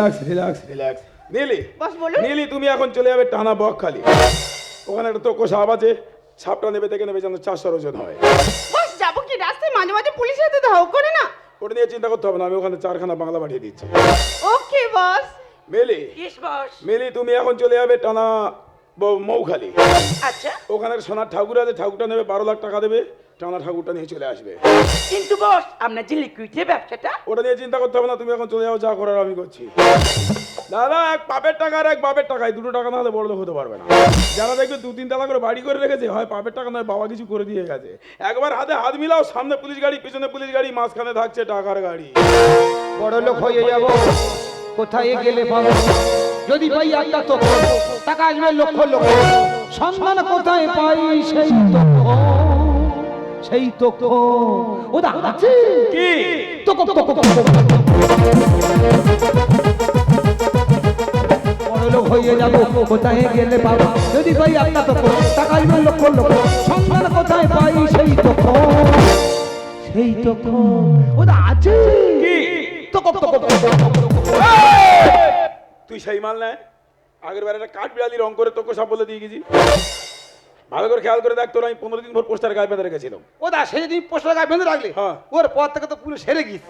Relax relax relax Nili বস বলুন। নীলি তুমি এখন চলে যাবে টানা বকখালি ওখানে একটা তোকে সাপ আছে সাপটা নেবে থেকে নেবে যেন চারশো ওজন হয়। বস যাব কি রাস্তায়? মাঝে মাঝে পুলিশের হাতে ধাও করে না? ওটা নিয়ে চিন্তা করতে হবে না আমি ওখানে চারখানা বাংলা পাঠিয়ে দিচ্ছি। ওকে বস মেলি ইস বস মেলি তুমি এখন চলে যাবে টানা ব- মৌখালি। আচ্ছা। ওখানে সোনার ঠাকুর আছে ঠাকুরটা নেবে বারো লাখ টাকা দেবে। টানা ঠাকুরটা নিয়ে চলে আসবে। কিন্তু বস আপনার যে লিকুইডের ব্যবসাটা ওটা নিয়ে চিন্তা করতে হবে না তুমি এখন চলে যাও যা করার আমি করছি। দাদা এক পাপের টাকা আর এক বাপের টাকায় দুটো টাকা না হলে বড় লোক হতে পারবে না। যারা দেখবে দু তিন টাকা করে বাড়ি করে রেখেছে হয় পাপের টাকা নয় বাবা কিছু করে দিয়ে গেছে। একবার হাতে হাত মিলাও সামনে পুলিশ গাড়ি পিছনে পুলিশ গাড়ি মাঝখানে থাকছে টাকার গাড়ি। বড় লোক হয়ে যাব কোথায় গেলে পাবো? যদি পাই একটা তো টাকা আসবে লক্ষ লক্ষ। সন্ধান কোথায় পাই সেই তো সেই তো ওদা আছে কি তো তো তো বড় হয়ে যাব কোথায় গেলে পাবো যদি পাই তো টাকা লক্ষ লক্ষ সন্ধান কোথায় পাই সেই তো সেই তো আছে কি তো তুই সেই মাল নেয় আগের বার একটা কাঠ বিড়ালি রং করে তোকে সব বলে দিয়ে গেছি ভালো করে খেয়াল করে দেখ তোর আমি পনেরো দিন ভর পোস্টার গায়ে বেঁধে রেখেছিলাম। ও দা সেই দিন পোস্টার গায়ে বেঁধে রাখলি হ্যাঁ। ওর পর থেকে তো পুরো সেরে গিয়েছে।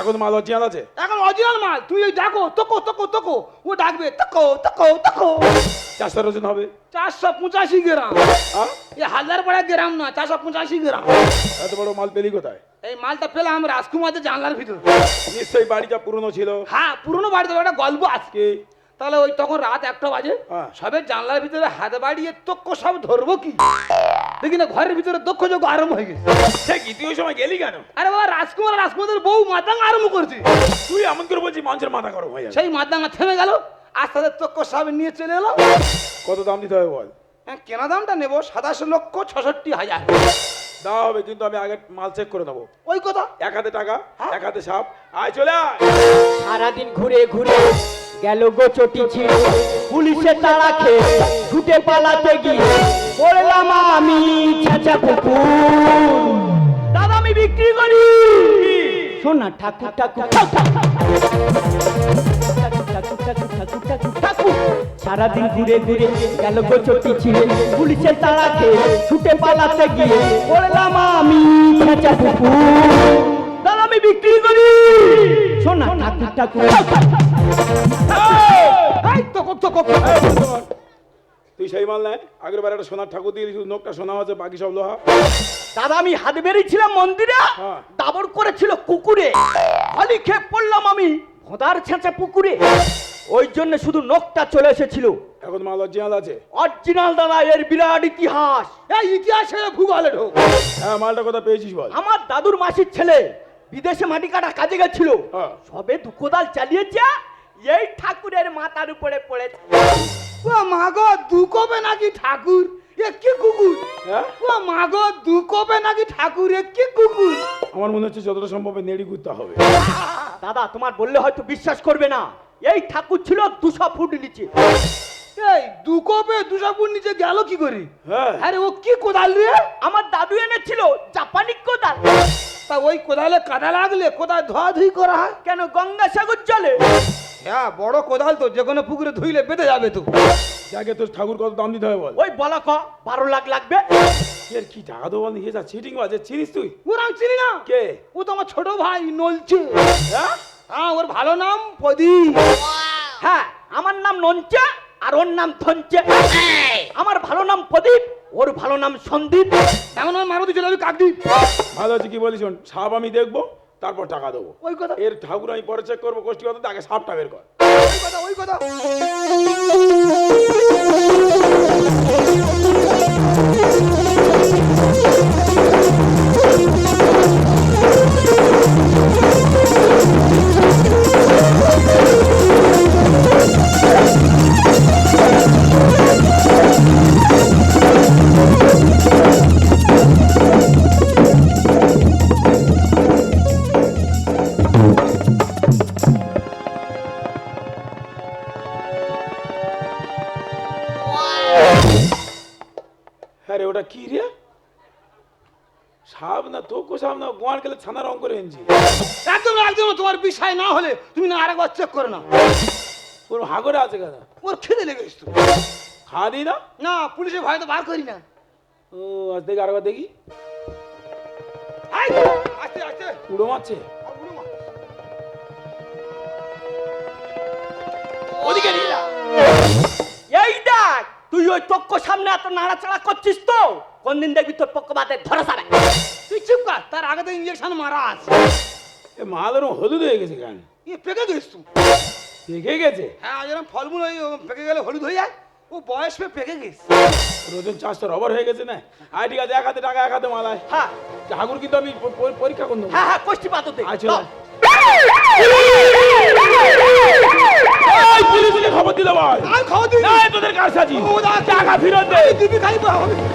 এখন মাল অরিজিনাল আছে? এখন অরিজিনাল মাল তুই ওই ডাকো তোকো তোকো তোকো ও ডাকবে তোকো তোকো তোকো। চারশো ওজন হবে। চারশো পঁচাশি গ্রাম। হ্যাঁ? এ হাজার বড় গ্রাম না চারশো পঁচাশি গ্রাম। এত বড় মাল পেলি কোথায়? এই মালটা পেলাম রাজকুমারদের জানলার ভিতর। নিশ্চয়ই বাড়িটা পুরনো ছিল। হ্যাঁ পুরনো বাড়িতে একটা গল্প আজকে তাহলে ওই তখন রাত একটা বাজে হ্যাঁ। সবে জানলার ভিতরে হাত বাড়িয়ে তক্ক সব ধরবো কি? দেখি না ঘরের ভিতরে দক্ষ যোগ আরম্ভ হয়ে গেছে। কি তুই ওই সময় গেলি কেন? আরে বাবা রাজকুমার রাজকুমারের বউ মাতাঙ্গা আরম্ভ করছে। তুই এমন করে বলছি মানুষের মাথা গরম হয়ে সেই মাতাঙ্গা থেমে গেল আস্তে আস্তে তক্ক সব নিয়ে চলে এলো। কত দাম দিতে হবে বল? হ্যাঁ, কেনা দামটা নেব সাতাশো লক্ষ ছষট্টি হাজার। দেওয়া হবে কিন্তু আমি আগে মাল চেক করে নেব। ওই কথা? এক হাতে টাকা হ্যাঁ? এক হাতে সাপ আয় চলে আয়। সারাদিন ঘুরে ঘুরে গেল গো চটি ছিঁড়ে। পুলিশে তাড়া খেয়ে ঘুটে পালাতে গিয়ে পড়লাম আমি চেঁচা পুকুর দাদা আমি বিক্রি করি। শোনা ঠাকুর ঠাকুর সারাদিন ঘুরে ঘুরে গেল গো চটি ছিঁড়ে। পুলিশের তাড়া খেয়ে ছুটে পালাতে গিয়ে পড়লাম আমি চাচা পুকুর আমি বিক্রি করি। শোনা ঠাকুর ঠাকুর। তুই সেই মাল নেয় আগের বার একটা সোনার ঠাকুর দিয়ে নোকটা সোনা আছে বাকি সব লোহা। দাদা আমি হাত বেরিয়েছিলাম মন্দিরে হ্যাঁ। দাবর করেছিল কুকুরে। খালি খেয়ে পড়লাম আমি ভোদার ছেঁচা পুকুরে। ওই জন্য শুধু নখটা চলে এসেছিল। এখন মাল অরিজিনাল আছে? অরিজিনাল দাদা এর বিরাট ইতিহাস। এই ইতিহাসে ভূগোলে ঢোক হ্যাঁ মালটা কথা পেয়েছিস বল? আমার দাদুর মাসির ছেলে। বিদেশে মাটি কাটা কাজে গেছিল। হ্যাঁ। সবে দুকোদাল চালিয়েছে এই ঠাকুরের মাথার উপরে পড়েছে। ও মাগো দুকবে নাকি ঠাকুর? এ কি কুকুর? হ্যাঁ? ও মাগো দুকবে নাকি ঠাকুর? এ কি কুকুর? আমার মনে হচ্ছে যতটা সম্ভব নেড়ি ঘুরতে হবে। দাদা তোমার বললে হয়তো বিশ্বাস করবে না। এই ঠাকুর ছিল দুশো ফুট নিচে। এই দু কবে দুশো ফুট নিচে গেল কি করে? হ্যাঁ। আরে ও কি কোদাল রে? আমার দাদু এনেছিল জাপানি কোদাল। তা ওই কোদালে কাদা লাগলে কোদাল ধোয়া ধুই করা হয়। কেন গঙ্গা সাগর চলে হ্যাঁ বড় কোদাল তো যে কোনো পুকুরে ধুইলে বেঁধে যাবে তো। যাকে তোর ঠাকুর কত দাম দিতে হবে বল। ওই বলা ক বারো লাখ লাগবে? এর কি টাকা দেবো বল নিয়ে যা চিটিং বাজে চিনিস তুই? ওর আমি চিনি না। কে? ও তো আমার ছোট ভাই নলছে হ্যাঁ? হ্যাঁ ওর ভালো নাম প্রদীপ। হ্যাঁ আমার নাম নঞ্চা আর ওর নাম ধনচে আমার ভালো নাম প্রদীপ ওর ভালো নাম সন্দীপ। এমন মারুতি চলে যাবে কাকদ্বীপ? আছে কি বলিস শোন, সাপ আমি দেখব তারপর টাকা দেবো। ওই কথা। এর ঠাকুর আমি পরে চেক করব কষ্টি কথা আগে সাপটা বের কর। ওই কথা ওই কথা। সাপ না তো সাপ না গোয়ার গেলে ছানা রং করে এনেছি একদম একদম তোমার বিষয় না হলে তুমি না আরেকবার চেক করে না ওর হাগরে আছে কেন ওর খিদে লেগে গেছে খাওয়া দিই না? না পুলিশের ভয় তো বার করি না। ও আজ দেখি আরেকবার দেখি। আস্তে আস্তে উড়ো মারছে। আর উড়ো মা। ওদিকে নিয়ে যা। এই দেখ তুই ওই তক্ক সামনে এত নাড়াচাড়া করছিস তো? কোনদিন দেখবি তোর পক্ষপাতে ধরা সারে তুই চুপ কর তার আগে তো ইঞ্জেকশন মারা আছে। এ মাল হলুদ হয়ে গেছে কেন? ই পেকে গেছিস তুই। পেকে গেছে? হ্যাঁ যেরকম ফলমূল ওই পেকে গেলে হলুদ হয়ে যায়। ও বয়স পেয়ে পেকে গেছে রোজন চাষ তো রবার হয়ে গেছে না? আইডি ঠিক আছে এক হাতে টাকা এক হাতে মালায়। হ্যাঁ। ঠাকুর কিন্তু আমি প- প- পরীক্ষা করব হ্যাঁ হ্যাঁ কষ্টি পাততে আচ্ছা খবর দিল ভাই আমি খবর দিই না তোদের কার সাজি দা টাকা ফেরত দে। দিবি খাই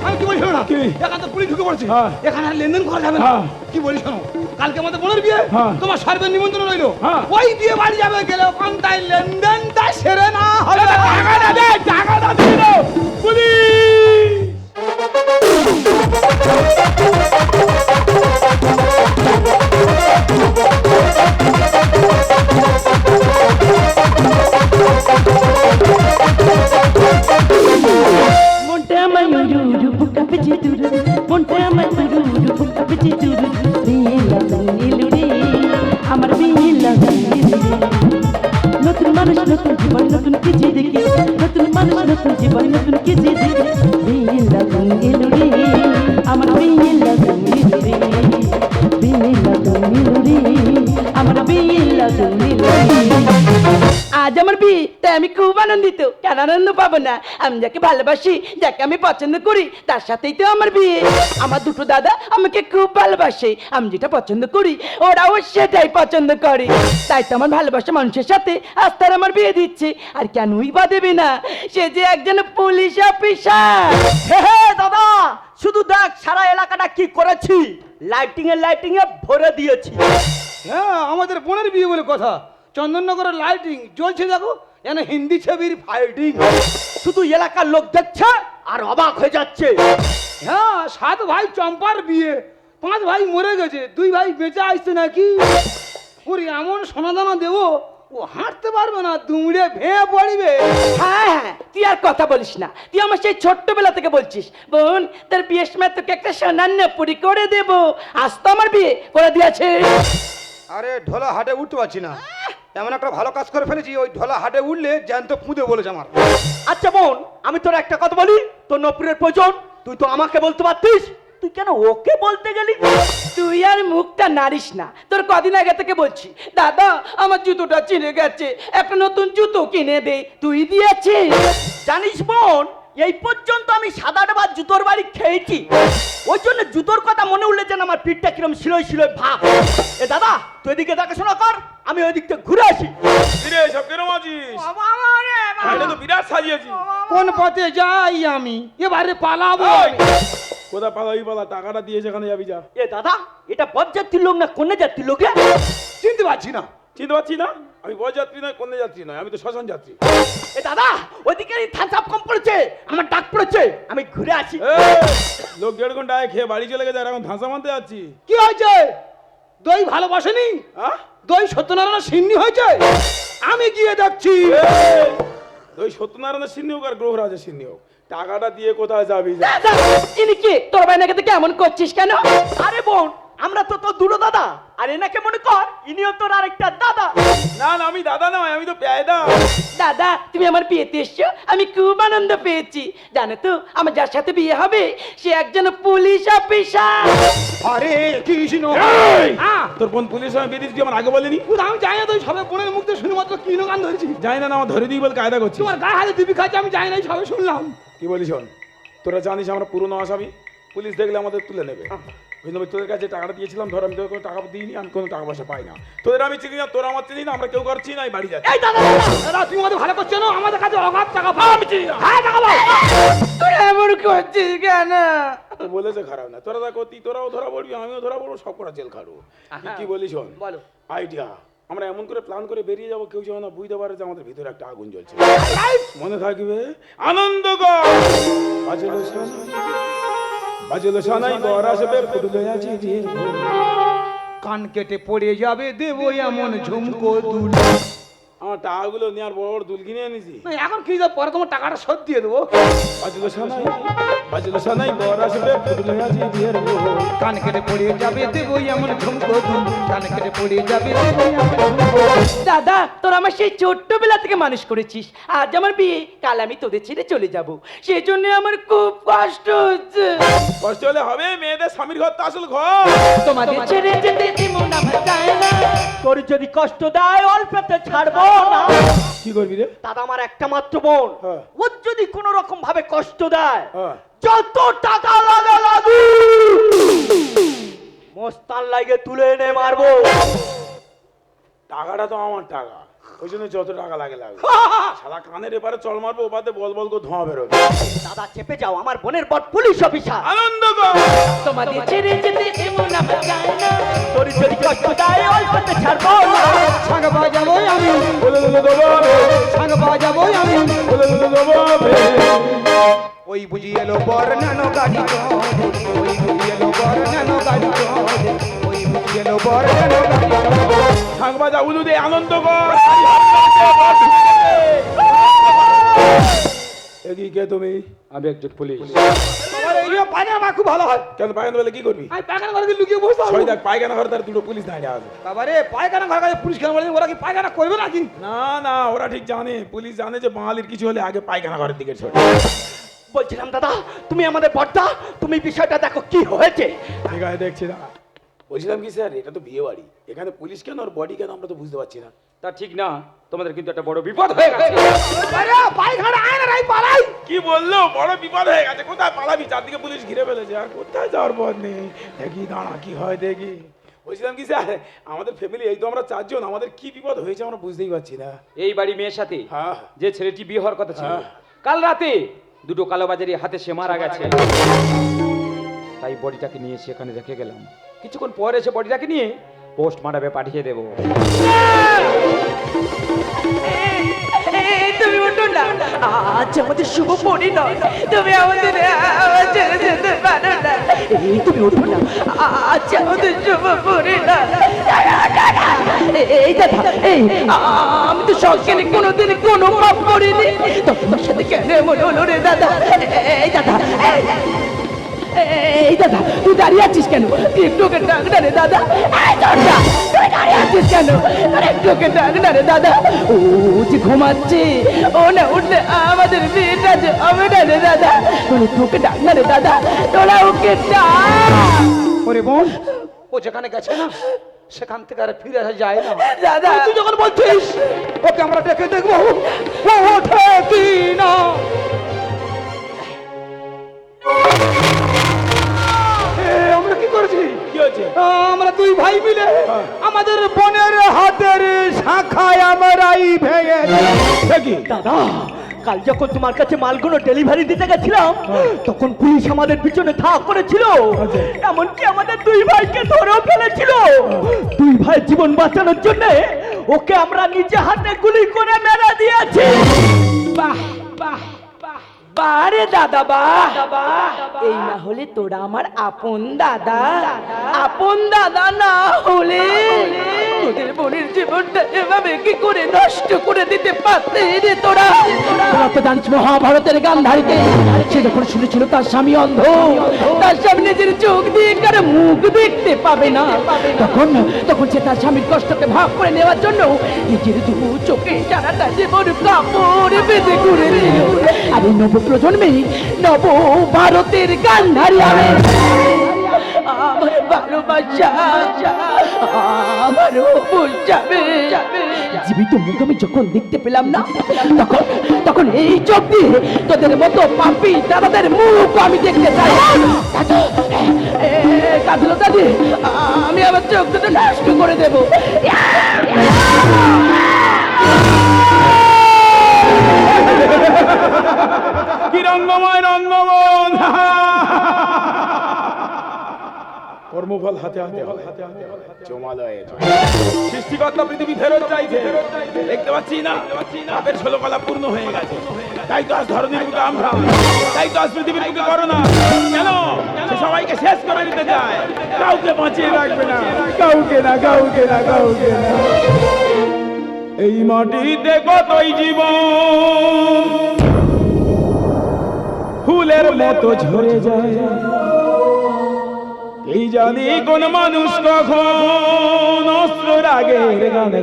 আমি কি বলি শোনো কি? এখানে তো পুলিশ ঢুকে পড়ছে। হ্যাঁ। এখানে আর লেনদেন করা যাবে না। হ্যাঁ। কি বলি শোনো? কালকে আমাদের বোনের বিয়ে। হ্যাঁ। তোমার সর্বের নিমন্ত্রণ রইল। হ্যাঁ। ওই বিয়ে বাড়ি যাবে গেলে ওখানটায় লেনদেনটা সেরে না হবে। টাকাটা দে টাকাটা দাও পুলিশ Monte আজ আমার বিয়ে তাই আমি খুব আনন্দিত। কেন আনন্দ পাবো না? আমি যাকে ভালোবাসি যাকে আমি পছন্দ করি তার সাথেই তো আমার বিয়ে। আমার দুটো দাদা আমাকে খুব ভালোবাসে। আমি যেটা পছন্দ করি ওরাও সেটাই পছন্দ করে। তাই তো আমার ভালোবাসা মানুষের সাথে আজ তার আমার বিয়ে দিচ্ছে। আর কেনই বা দেবে না? সে যে একজন পুলিশ অফিসার। হে হে দাদা শুধু দেখ সারা এলাকাটা কি করেছি। লাইটিং এ লাইটিং এ ভরে দিয়েছি। হ্যাঁ আমাদের বোনের বিয়ে বলে কথা। চন্দননগরের লাইটিং জ্বলছে দেখো যেন হিন্দি ছবির ফাইটিং শুধু এলাকার লোক দেখছে আর অবাক হয়ে যাচ্ছে। হ্যাঁ সাত ভাই চম্পার বিয়ে পাঁচ ভাই মরে গেছে দুই ভাই বেঁচে আসছে নাকি? ওর এমন সোনাদানা দেবো ও হাঁটতে পারবে না দুমড়ে ভেঙে পড়বে। হ্যাঁ হ্যাঁ তুই আর কথা বলিস না। তুই আমার সেই ছোট্টবেলা থেকে বলছিস। বোন তোর বিয়ের সময় তোকে একটা সোনার নেপুরি করে দেবো। আজ তো আমার বিয়ে করে দিয়েছে আরে ঢোলা হাটে উঠতে পারছি না। এমন একটা ভালো কাজ করে ফেলেছি ওই ঢোলা হাটে উঠলে জ্যান্ত পুঁতে বলেছে আমার। আচ্ছা বোন আমি তোর একটা কথা বলি তোর নপুরের প্রয়োজন তুই তো আমাকে বলতে পারতিস। তুই কেন ওকে বলতে গেলি? তুই আর মুখটা নারিস না তোর কদিন আগে থেকে বলছি দাদা আমার জুতোটা চিনে গেছে একটা নতুন জুতো কিনে দে তুই দিয়েছিস? জানিস বোন এই পর্যন্ত আমি সাদা ডাবা জুতোর বাড়ি খেয়েছি। ওই জন্য জুতোর কথা মনে উঠলে যেন আমার পিঠটা কিরম শিলই শিলই ভাব। এ দাদা তুই এদিকে দেখাশোনা কর। আমি ওই দিক থেকে ঘুরে আসি। কিরে সব কেরম আছিস এটা তো বিরাট সাজিয়েছি। কোন পথে যাই আমি? এবারে পালাবো। কোথা পালাবি পালা টাকাটা দিয়ে সেখানে যাবি যা। এ দাদা এটা বজ্জাতির লোক না কোনে যাত্রী লোক চিনতে পারছি না। চিনতে পারছি না? আমি বয় যাত্রী নয় কোন যাত্রী নয় আমি তো শ্মশান যাত্রী। এ দাদা ওইদিকে থান চাপ কম পড়েছে আমার ডাক পড়েছে আমি ঘুরে আসি। লোক দেড় ঘণ্টা আগে খেয়ে বাড়ি চলে গেছে আর এখন ধাঁসা মানতে যাচ্ছি। কি হয়েছে? দই ভালোবাসেনি? হ্যাঁ দই সত্যনারায়ণ সিন্নি হয়েছে? আমি গিয়ে দেখছি। দই সত্যনারায়ণ সিন্নি হোক আর গ্রহরাজের সিন্নি হোক। টাকাটা দিয়ে কোথায় যাবি ইনি কি? তোর বাইনাকে তো কেমন করছিস কেন? আরে বোন আমরা তো তোর দুটো দাদা। আর এনাকে মনে কর ইনিও তোর আরেকটা দাদা। না না আমি দাদা নয় আমি তো পেয়দা। দাদা তুমি আমার বিয়েতে এসছো আমি খুব আনন্দ পেয়েছি। জানো তো আমার যার সাথে বিয়ে হবে সে একজন পুলিশ অফিসার। আরে কৃষ্ণ এই! হ্যাঁ তোর বোন পুলিশ আমি বেরিয়েছি তুই আমার আগে বলেনি? আমি জানি না তুই সবে বোনের মুখ দিয়ে শুনে মাত্র কি গান ধরেছি। জানি না না, আমার ধরে দিই বলে কায়দা করছিস। তোমার গায়ে হাতে দিবি খাচ্ছে আমি জানি না সবে শুনলাম। কি বলিস তোরা জানিস আমরা পুরনো আসামি? পুলিশ দেখলে আমাদের তুলে নেবে। ওই জন্য আমি তোদের কাছে টাকাটা দিয়েছিলাম ধর আমি তোদের কোনো টাকা দিইনি আমি কোনো টাকা পয়সা পাই না। তোদের আমি চিনি না তোরা আমার চিনি না আমরা কেউ করছি না বাড়ি যাচ্ছি। এই দাদা তুমি আমাদের ভালো করছ না? আমাদের কাছে অগাধ টাকা পাও। আমি চিনি না। হ্যাঁ টাকা পাও। তুই এমন করছিস কেন? বলেছে খারাপ না তোরা দেখো তুই তোরাও ধরা পড়বি আমিও ধরা পড়ব সব করা জেল খাটবো কি বলিস শোন? বলো। আইডিয়া আমরা এমন করে প্ল্যান করে বেরিয়ে যাব কেউ যেন না বুঝতে পারে যে আমাদের ভিতরে একটা আগুন জ্বলছে। মনে থাকবে? আনন্দ শোন, কান কেটে পড়ে যাবে দেবো এমন ঝুমকো দুল আমার টাকাগুলো নিয়ে আর বড় বড় দুল কিনে এনেছি। না, এখন কি যা পরে তোমার টাকাটা শোধ দিয়ে দেবো? বাজলো সানাই বাজলো সানাই বর আসবে ফুটলো আছি দিয়ে কান কেটে পড়ে যাবে দেবো এমন ঝুমকো দুল কান কেটে পড়ে যাবে। দাদা তোর আমার সেই ছোট্টবেলা থেকে মানুষ করেছিস। আজ আমার বিয়ে কাল আমি তোদের ছেড়ে চলে যাব। সেই জন্য আমার খুব কষ্ট হচ্ছে। কষ্ট হলে হবে মেয়েদের স্বামীর ঘর তো আসল ঘর। তোমাদের ছেড়ে যেতে তোর যদি কষ্ট দেয় অল্পতে ছাড়বো না। কি করবি রে? দাদা আমার একটা মাত্র বোন। হ্যাঁ। ওর যদি কোনো রকম ভাবে কষ্ট দেয় হ্যাঁ। যত টাকা লাগা লাগু। মস্তান লাগে তুলে এনে মারবো। টাকাটা তো আমার টাকা। ওই জন্য যত টাকা লাগে লাগবে। সারা কানের এপারে চল মারবো ওপাতে বল বল করে ধোঁয়া বেরোবে। দাদা চেপে যাও। আমার বোনের বট পুলিশ অফিসার। আনন্দ কর। তোমাদের ছেড়ে যেতে এমন আমার তোর যদি কষ্ট দেয় অল্পতে ছাড়বো না। শাঁখ বাজাবো আমি। বলে দিলে দবাবে শাঁখ বাজাবো আমি। বলে দিলে দবাবে ওই বুঝি এলো বর নানো গাড়ি ওই বুঝি এলো বর নানো গাড়ি ওই বুঝি এলো বর নানো গাড়ি। বাজা উলু আনন্দ কর। এগিয়ে তুমি আমি একজন পুলিশ। আমার পায়খানা আমার খুব ভালো হয়। কেন পায়খানা বলে কি করবি? আমি পায়খানা ঘরে লুকিয়ে বসে ছয় দেখ পায়খানা ঘরে তার দুটো পুলিশ দাঁড়িয়ে আছে। বাবারে পায়খানা ঘর কাছে পুলিশ কেন বলে? ওরা কি পায়খানা করবে নাকি? না না ওরা ঠিক জানে। পুলিশ জানে যে বাঙালির কিছু হলে আগে পায়খানা ঘরের দিকে ছোট। বলছিলাম দাদা তুমি আমাদের বড়দা তুমি বিষয়টা দেখো কি হয়েছে। ঠিক আছে দেখছি না বলছিলাম কি স্যার এটা তো বিয়ে বাড়ি এখানে পুলিশ কেন আর বডি কেন আমরা তো বুঝতে পারছি না। তা ঠিক না তোমাদের কিন্তু একটা বড় বিপদ হয়ে গেছে। আরে পায়খানা আয় না রাই পালাই। কি বলল? বড় বিপদ হয়ে গেছে কোথায় পালাবি? চারদিকে পুলিশ ঘিরে ফেলেছে আর কোথায় যাওয়ার পথ নেই? দেখি দাঁড়া কি হয় দেখি। বলছিলাম কি স্যার আমাদের ফ্যামিলি এই তো আমরা চারজন আমাদের কি বিপদ হয়েছে আমরা বুঝতেই পারছি না। এই বাড়ি মেয়ের সাথে হ্যাঁ। যে ছেলেটি বিয়ে হওয়ার কথা ছিল হ্যাঁ। কাল রাতে দুটো কালোবাজারি হাতে সে মারা গেছে। তাই বডিটাকে নিয়ে সেখানে রেখে গেলাম। কিছুক্ষণ পরে এসে বডিটাকে নিয়ে পোস্ট মারাবে পাঠিয়ে দেবো। তুমি উঠো না। আজ আমাদের শুভ পরিণয়। তুমি আমাদের তুমি উঠো না। আজ আমাদের শুভ পরিণয়। এই, দাদা, এই, আমি তো সজ্ঞানে কোনোদিন কোনো পাপ করিনি। তোমার সাথে কেন এমন হলো রে, দাদা? এই, দাদা এই, এই দাদা তুই দাঁড়িয়ে আছিস কেন? তুই একটু ওকে ডাক না রে দাদা। এই দরজা তুই দাঁড়িয়ে আছিস কেন? আরে একটু ওকে ডাক না রে দাদা। ও যে ঘুমাচ্ছে। ও না উঠলে আমাদের বিয়েটা যে হবে না রে দাদা। তোরা তোকে ডাক না রে দাদা। তোরা ওকে ডাক। ওরে বোন ও যেখানে গেছে না সেখান থেকে আর ফিরে আসা যায় না। দাদা। তুই যখন বলছিস ওকে আমরা দেখে দেখব। ও ওঠে কি না? মিলে আমাদের বোনের হাতের শাখায় আমরাই ভেঙে দাদা কাল যখন তোমার কাছে মালগুলো ডেলিভারি দিতে গেছিলাম তখন পুলিশ আমাদের পিছনে থাক করেছিল। এমনকি আমাদের দুই ভাইকে ধরেও ফেলেছিল। দুই ভাই জীবন বাঁচানোর জন্য ওকে আমরা নিজে হাতে গুলি করে মেরে দিয়েছি। বাহ বাহ। বারে দাদা বাহ এই না হলে তোরা আমার আপন দাদা। আপন দাদা না হলে তোদের বোনের জীবনটা এভাবে কি করে নষ্ট করে দিতে পারতে রে তোরা? তোরা তো জানিস মহাভারতের গান ধারিতে সে যখন শুনেছিল তার স্বামী অন্ধ, তার স্বামী নিজের চোখ দিয়ে কারও মুখ দেখতে পাবে না। তখন তখন সে তার স্বামীর কষ্টকে ভাগ করে নেওয়ার জন্য নিজের দু চোখে সারাটা জীবন কাপড় বেঁধে করে দিল আর নব প্রজন্মে নব ভারতের গান্ধারী আমি জীবিত মুখ আমি যখন দেখতে পেলাম না, তখন তখন এই চোখ দিয়ে তোদের মতো পাপি দাদাদের মুখ আমি দেখতে চাই। দাদি আমি আমার চোখ দুটো নষ্ট করে দেবো। রঙ্গময় কর্মফল হাতে হাতে হাতে হাতে জমালয়ে সৃষ্টিকর্তা পৃথিবী ফেরত চাইছে। দেখতে পাচ্ছি না? পাপের ষোলো কলা পূর্ণ হয়ে গেছে। তাই তো আজ ধরনের বুকে আমরা। তাই তো আজ পৃথিবীর বুকে করোনা কেন? সবাইকে শেষ করে দিতে চায়। কাউকে বাঁচিয়ে রাখবে না। কাউকে না কাউকে না কাউকে না। এই মাটিতে কতই জীবন? ফুলের মতো ঝরে যায়। এই জানি কোন মানুষ কখন অস্ত্র রাগের গান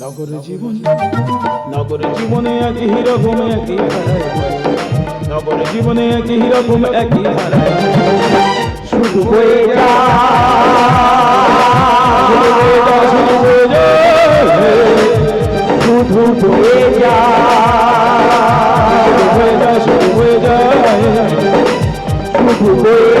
নগর জীবন নগর জীবনে একই রকম একই নগর জীবনে একই রকম একই শুধু শুধু হয়ে যা, শুধু হয়ে যা শুধু হয়ে যা শুধু হয়ে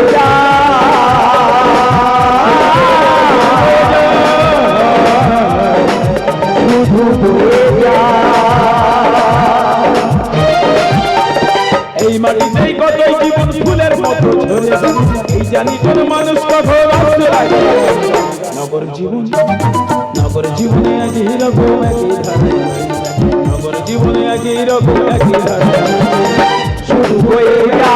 এই মাটিতেই কতই জীবন ফুলের মতো এই জানি কোন মানুষ কখন আসতে লাগে নগর জীবন, নগর জীবনে একই রকম একই ধারে। জীবনে একই রকম একই শুরু হয়ে যা